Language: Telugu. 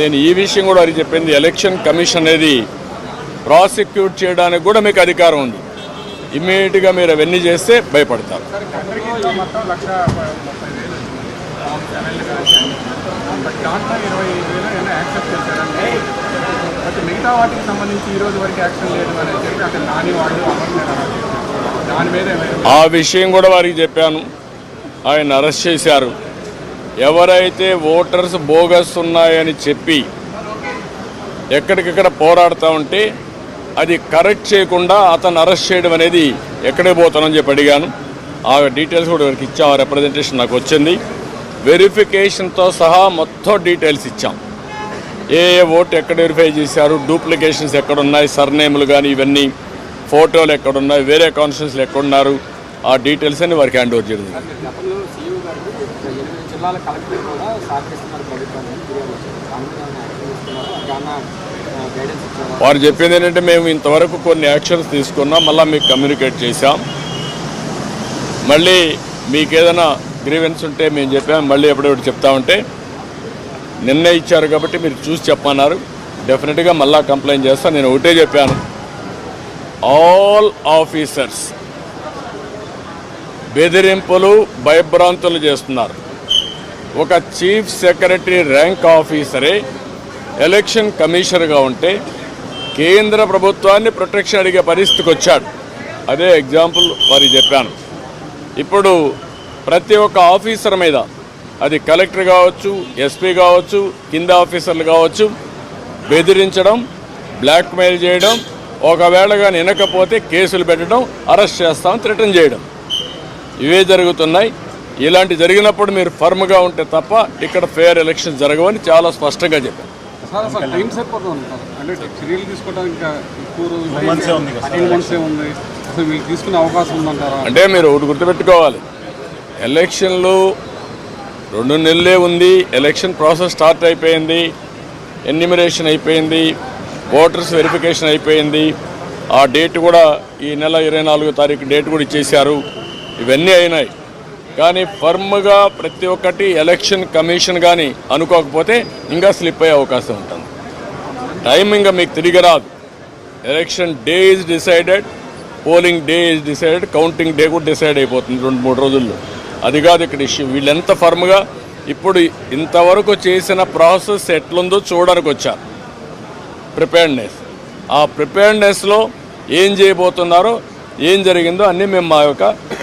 నేను ఈ విషయం కూడా వారికి చెప్పింది. ఎలక్షన్ కమిషన్ అనేది ప్రాసిక్యూట్ చేయడానికి కూడా మీకు అధికారం ఉంది. ఇమ్మీడియట్గా మీరు అవన్నీ చేస్తే భయపడతారు. మిగతా వాటికి సంబంధించి ఈ రోజు వరకు యాక్షన్ లేదు అని చెప్పి అక్కడ నాని. దాని మీద ఆ విషయం కూడా వారికి చెప్పాను. ఆయన అరెస్ట్ చేశారు. ఎవరైతే ఓటర్స్ బోగస్ ఉన్నాయని చెప్పి ఎక్కడికక్కడ పోరాడుతూ ఉంటే అది కరెక్ట్ చేయకుండా అతను అరెస్ట్ చేయడం అనేది ఎక్కడే పోతానని చెప్పి అడిగాను. ఆ డీటెయిల్స్ కూడా వారికి ఇచ్చాం ఆ రిప్రజెంటేషన్ నాకు వచ్చింది. వెరిఫికేషన్తో సహా మొత్తం డీటెయిల్స్ ఇచ్చాం. ఏ ఏ ఓటు ఎక్కడ వెరిఫై చేశారు డూప్లికేషన్స్ ఎక్కడున్నాయి సర్నేములు కానీ ఇవన్నీ ఫోటోలు ఎక్కడున్నాయి వేరే కాన్స్టిట్యూన్సీలు ఎక్కడున్నారు ఆ డీటెయిల్స్ అని వారికి హ్యాండ్ ఓవర్ చేయడం వారు చెప్పింది ఏంటంటే మేము ఇంతవరకు కొన్ని యాక్షన్స్ తీసుకున్నాం మళ్ళీ మీకు కమ్యూనికేట్ చేశాం. మళ్ళీ మీకు ఏదైనా గ్రీవెన్స్ ఉంటే మేము చెప్పాం. మళ్ళీ ఎప్పుడెప్పుడు చెప్తామంటే నిన్నే ఇచ్చారు కాబట్టి మీరు చూసి చెప్పన్నారు. డెఫినెట్గా మళ్ళా కంప్లైంట్ చేస్తాను నేను ఒకటే చెప్పాను. ఆల్ ఆఫీసర్స్ బెదిరింపులు భయభ్రాంతులు చేస్తున్నారు. ఒక చీఫ్ సెక్రటరీ ర్యాంక్ ఆఫీసరే ఎలక్షన్ కమిషనర్గా ఉంటే కేంద్ర ప్రభుత్వాన్ని ప్రొటెక్షన్ అడిగే పరిస్థితికి వచ్చాడు. అదే ఎగ్జాంపుల్ వారి చెప్పాను. ఇప్పుడు ప్రతి ఒక్క ఆఫీసర్ మీద అది కలెక్టర్ కావచ్చు ఎస్పీ కావచ్చు కింద ఆఫీసర్లు కావచ్చు బెదిరించడం బ్లాక్మెయిల్ చేయడం ఒకవేళ కానీ వినకపోతే కేసులు పెట్టడం అరెస్ట్ చేస్తాం రిటర్న్ చేయడం. ఇవే జరుగుతున్నాయి. ఇలాంటి జరిగినప్పుడు మీరు ఫర్మ్గా ఉంటే తప్ప ఇక్కడ ఫేర్ ఎలక్షన్ జరగవని చాలా స్పష్టంగా సార్ అంటే చర్యలు తీసుకోవడానికి ఇంకా ఎక్కువ రోజులు మంత్సే ఉంది కదా టూ మంత్సే ఉంది. అసలు వీళ్ళు తీసుకునే అవకాశం ఉందంటారా? అంటే మీరు ఒకటి గుర్తుపెట్టుకోవాలి. ఎలక్షన్లు రెండు నెలలే ఉంది. ఎలక్షన్ ప్రాసెస్ స్టార్ట్ అయిపోయింది. ఎన్నిమిరేషన్ అయిపోయింది. ఓటర్స్ వెరిఫికేషన్ అయిపోయింది. ఆ డేట్ కూడా ఈ నెల ఇరవై నాలుగో తారీఖు డేట్ కూడా ఇచ్చేశారు. ఇవన్నీ అయినాయి. కానీ ఫర్మ్గా ప్రతి ఒక్కటి ఎలక్షన్ కమిషన్ కానీ అనుకోకపోతే ఇంకా స్లిప్ అయ్యే అవకాశం ఉంటుంది. టైం ఇంకా మీకు తిరిగి రాదు. Election day is decided polling day is decided counting day కూడా డిసైడ్ అయిపోతుంది రెండు మూడు రోజుల్లో. అది కాదు ఇక్కడ ఇష్యూ. వీళ్ళు ఎంత ఫర్మ్గా ఇప్పుడు ఇంతవరకు చేసిన ప్రాసెస్ ఎట్లుందో చూడడానికి వచ్చారు ప్రిపేర్డ్నెస్. ఆ ప్రిపేర్డ్నెస్లో ఏం చేయబోతున్నారో ఏం జరిగిందో అన్నీ మేము మా యొక్క